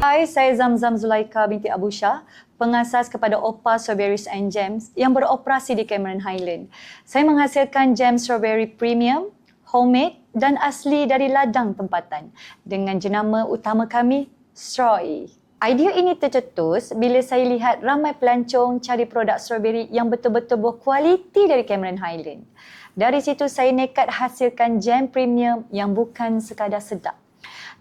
Hai, saya Zamzam Zulaika binti Abu Shah, pengasas kepada Opa Strawberries and Jams yang beroperasi di Cameron Highland. Saya menghasilkan jam strawberry premium, homemade dan asli dari ladang tempatan dengan jenama utama kami, Strawy. Idea ini tercetus bila saya lihat ramai pelancong cari produk strawberry yang betul-betul berkualiti dari Cameron Highland. Dari situ saya nekat hasilkan jam premium yang bukan sekadar sedap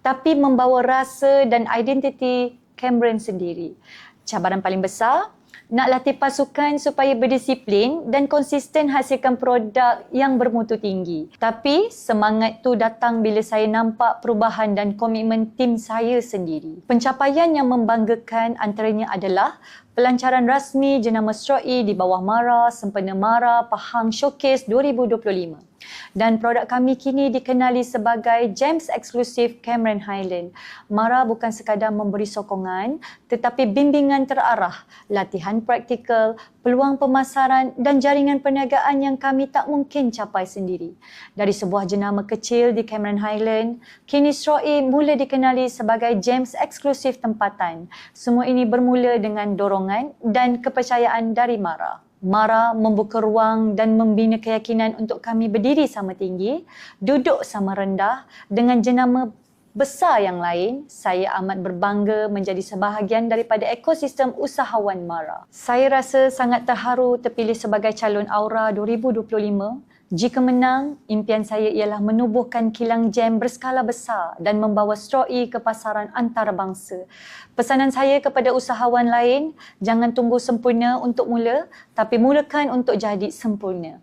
tapi membawa rasa dan identiti Cameron sendiri. Cabaran paling besar, nak latih pasukan supaya berdisiplin dan konsisten hasilkan produk yang bermutu tinggi. Tapi semangat tu datang bila saya nampak perubahan dan komitmen tim saya sendiri. Pencapaian yang membanggakan antaranya adalah pelancaran rasmi jenama Stroi di bawah Mara Sempena Mara Pahang Showcase 2025 dan produk kami kini dikenali sebagai Gems Eksklusif Cameron Highland. Mara bukan sekadar memberi sokongan tetapi bimbingan terarah, latihan praktikal, peluang pemasaran dan jaringan perniagaan yang kami tak mungkin capai sendiri. Dari sebuah jenama kecil di Cameron Highland, kini Stroe mula dikenali sebagai Gems Eksklusif Tempatan. Semua ini bermula dengan dorongan dan kepercayaan dari Mara. Mara membuka ruang dan membina keyakinan untuk kami berdiri sama tinggi, duduk sama rendah dengan jenama besar yang lain, saya amat berbangga menjadi sebahagian daripada ekosistem usahawan Mara. Saya rasa sangat terharu terpilih sebagai calon Aura 2025 jika menang, impian saya ialah menubuhkan kilang jam berskala besar dan membawa Strawy ke pasaran antarabangsa. Pesanan saya kepada usahawan lain, jangan tunggu sempurna untuk mula, tapi mulakan untuk jadi sempurna.